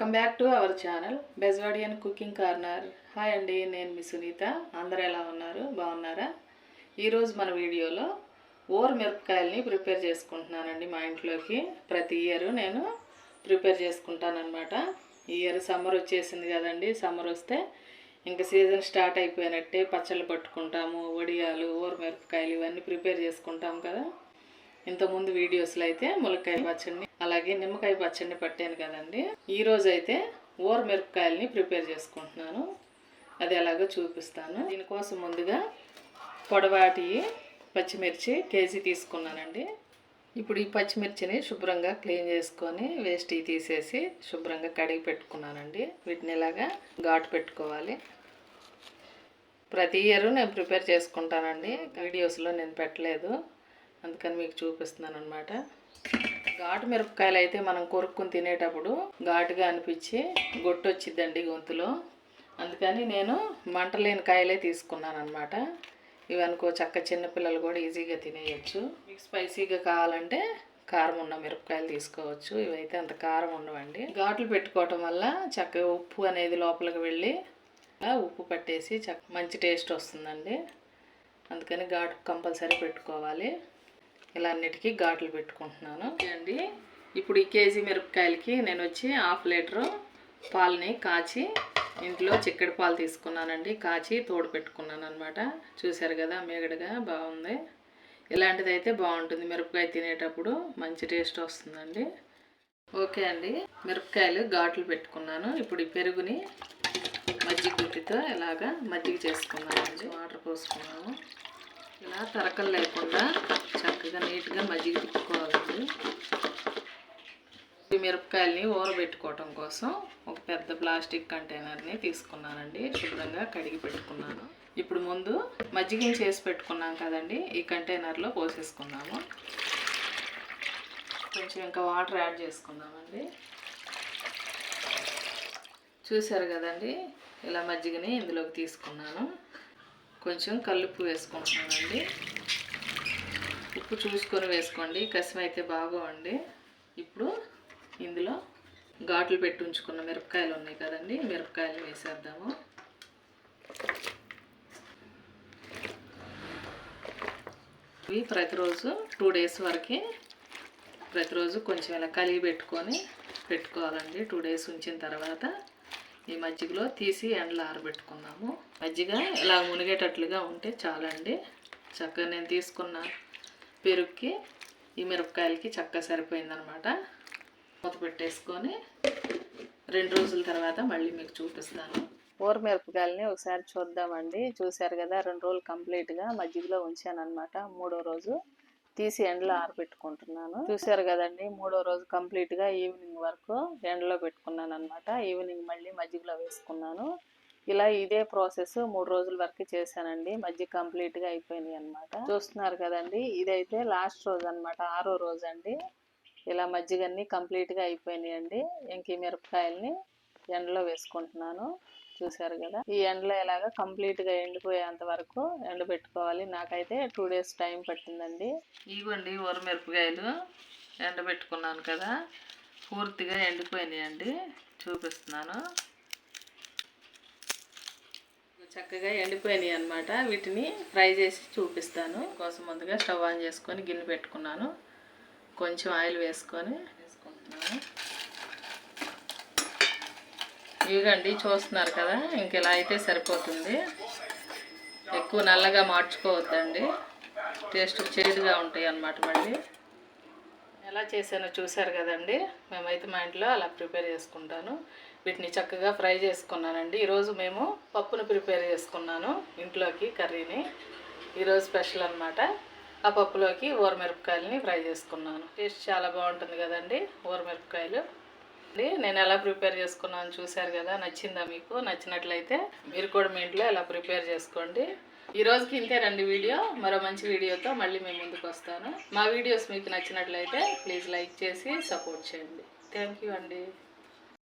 Welcome back to our channel Bezwadian cooking corner. Hi అండి నేను మీ సునీత. అందరూ ఎలా ఉన్నారు? బాగున్నారా? ఈరోజు మన వీడియోలో ఓర్ మిరపకాయల్ని ప్రిపేర్ చేసుకుంటున్నానండి మా ఇంట్లోకి. ప్రతి ఇయర్ నేను ప్రిపేర్ చేసుకుంటానన్నమాట. ఈ ఇయర్ సమ్మర్ వచ్చేసింది కదండి సమ్మర్ వస్తే ఇంకా సీజన్ స్టార్ట్ అయిపోయినట్టే పచ్చళ్ళు పట్టుకుంటాము వడియాలు ఓర్ మిరపకాయలు ఇవన్నీ ప్రిపేర్ చేసుకుంటాం కదా. ఇంతకుముందు వీడియోస్లో అయితే ములక్కాయ పచ్చడిని అలాగే నిమ్మకాయ పచ్చడిని పట్టాను కదండి. ఈరోజు అయితే ఓర మిరపకాయలని ప్రిపేర్ చేసుకుంటున్నాను. అది ఎలాగో చూపిస్తాను. దీనికోసం ముందుగా పొడవాటి పచ్చిమిర్చి కేజీ తీసుకున్నానండి. ఇప్పుడు ఈ పచ్చిమిర్చిని శుభ్రంగా క్లీన్ చేసుకొని వేస్ట్ తీసేసి శుభ్రంగా కడిగి పెట్టుకున్నానండి. వీటిని ఇలాగా ఘాటు పెట్టుకోవాలి. ప్రతి ఇయర్ నేను ప్రిపేర్ చేసుకుంటానండి. వీడియోస్లో నేను పెట్టలేదు. అందుకని మీకు చూపిస్తున్నాను అనమాట ఘాటు మిరపకాయలు అయితే మనం కొరుక్కుని తినేటప్పుడు ఘాటుగా అనిపించి గొట్టు వచ్చిద్దండి గొంతులో. అందుకని నేను మంట లేని కాయలే తీసుకున్నాను అనమాట ఇవి అనుకో చక్క చిన్నపిల్లలు కూడా ఈజీగా తినేయచ్చు. మీకు స్పైసీగా కావాలంటే కారం ఉన్న మిరపకాయలు తీసుకోవచ్చు. ఇవైతే అంత కారం ఉండవండి. ఘాట్లు పెట్టుకోవటం వల్ల చక్కగా ఉప్పు అనేది లోపలికి వెళ్ళి ఉప్పు పట్టేసి చక్క మంచి టేస్ట్ వస్తుందండి. అందుకని ఘాటు కంపల్సరీ పెట్టుకోవాలి. ఇలా అన్నిటికీ ఘాట్లు పెట్టుకుంటున్నాను. అండి. ఇప్పుడు ఈ కేజీ మిరపకాయలకి నేను వచ్చి హాఫ్ లీటరు పాలని కాచి ఇంట్లో చిక్కడి పాలు తీసుకున్నానండి. కాచి తోడు పెట్టుకున్నాను అనమాట చూసారు కదా మేగడగా బాగుంది. ఇలాంటిది అయితే బాగుంటుంది మిరపకాయ తినేటప్పుడు. మంచి టేస్ట్ వస్తుందండి. ఓకే అండి. మిరపకాయలు ఘాట్లు పెట్టుకున్నాను. ఇప్పుడు ఈ పెరుగుని మజ్జిగ గుట్టితో ఇలాగా మజ్జిగ చేసుకున్నాను వాటర్ పోసుకున్నాము ఇలా తరకలు లేకుండా చక్కగా నీట్గా మజ్జిగ తిప్పుకోవాలండి ఈ మిరపకాయల్ని ఊరబెట్టుకోవటం కోసం ఒక పెద్ద ప్లాస్టిక్ కంటైనర్ని తీసుకున్నానండి. శుభ్రంగా కడిగి పెట్టుకున్నాను. ఇప్పుడు ముందు మజ్జిగని చేసి పెట్టుకున్నాం కదండి ఈ కంటైనర్లో పోసేసుకున్నాము. కొంచెం ఇంకా వాటర్ యాడ్ చేసుకుందామండి. చూశారు కదండి ఇలా మజ్జిగని ఇందులోకి తీసుకున్నాను. కొంచెం కల్లుప్పు వేసుకుంటున్నానండి. ఉప్పు చూసుకొని వేసుకోండి. కసం అయితే బాగోండి ఇప్పుడు ఇందులో ఘాట్లు పెట్టి ఉంచుకున్న మిరపకాయలు ఉన్నాయి కదండి. మిరపకాయలు వేసేద్దాము. ఇవి ప్రతిరోజు టూ డేస్ వరకు ప్రతిరోజు కొంచెం ఇలా కలిగి పెట్టుకొని పెట్టుకోవాలండి. టూ డేస్ ఉంచిన తర్వాత ఈ మజ్జిగలో తీసి ఎండలో ఆరబెట్టుకుందాము. మజ్జిగ ఇలా మునిగేటట్లుగా ఉంటే చాలండి. చక్కగా నేను తీసుకున్న పెరుగుకి ఈ మిరపకాయలకి చక్కగా సరిపోయిందనమాట మూత పెట్టేసుకొని రెండు రోజుల తర్వాత మళ్ళీ మీకు చూపిస్తాను. ఊర మిరపకాయలని ఒకసారి చూద్దామండి. చూశారు కదా రెండు రోజులు కంప్లీట్గా మజ్జిగలో ఉంచాను అనమాట మూడో రోజు తీసి ఎండలో ఆరబెట్టుకుంటున్నాను. చూసారు కదండి మూడో రోజు కంప్లీట్గా ఈవినింగ్ వరకు ఎండలో పెట్టుకున్నాను అనమాట ఈవినింగ్ మళ్ళీ మజ్జిగలో వేసుకున్నాను. ఇలా ఇదే ప్రాసెస్ మూడు రోజుల వరకు చేశానండి. మజ్జిగ కంప్లీట్గా అయిపోయినాయి అనమాట చూస్తున్నారు కదండి ఇదైతే లాస్ట్ రోజు అనమాట ఆరో రోజు అండి. ఇలా మజ్జిగన్నీ కంప్లీట్గా అయిపోయినాయండి. ఇంక మిరపకాయల్ని ఎండలో వేసుకుంటున్నాను. చూసారు కదా ఈ ఎండలో ఎలాగ కంప్లీట్గా ఎండిపోయేంత వరకు ఎండబెట్టుకోవాలి. నాకైతే టూ డేస్ టైం పట్టిందండి. ఇవ్వండి మిరపకాయలు ఎండబెట్టుకున్నాను కదా పూర్తిగా ఎండిపోయినాయండి. చూపిస్తున్నాను. చక్కగా ఎండిపోయినాయి అనమాట వీటిని ఫ్రై చేసి చూపిస్తాను. కోసం ముందుగా స్టవ్ ఆన్ చేసుకొని గిన్నె పెట్టుకున్నాను. కొంచెం ఆయిల్ వేసుకొని వేసుకుంటున్నాను. ఇవిగండి చూస్తున్నారు కదా ఇంక ఇలా అయితే సరిపోతుంది. ఎక్కువ నల్లగా మార్చుకోవద్దండి. టేస్ట్ చేదుగా ఉంటాయి అన్నమాట మళ్ళీ. ఎలా చేశానో చూశారు కదండి. మేమైతే మా ఇంట్లో అలా ప్రిపేర్ చేసుకుంటాను. వీటిని చక్కగా ఫ్రై చేసుకున్నానండి. ఈరోజు మేము పప్పును ప్రిపేర్ చేసుకున్నాను ఇంట్లోకి కర్రీని. ఈరోజు స్పెషల్ అనమాట ఆ పప్పులోకి ఊరమిరపకాయలని ఫ్రై చేసుకున్నాను. టేస్ట్ చాలా బాగుంటుంది కదండి ఊరమిరపకాయలు. నేను ఎలా ప్రిపేర్ చేసుకున్నాను చూశారు కదా నచ్చిందా మీకు? నచ్చినట్లయితే మీరు కూడా మీ ఇంట్లో ఎలా ప్రిపేర్ చేసుకోండి. ఈ రోజుకి ఇంతేనండి వీడియో. మరో మంచి వీడియోతో మళ్ళీ మేము ముందుకు వస్తాను. మా వీడియోస్ మీకు నచ్చినట్లయితే ప్లీజ్ లైక్ చేసి సపోర్ట్ చేయండి. థ్యాంక్ యూ అండి.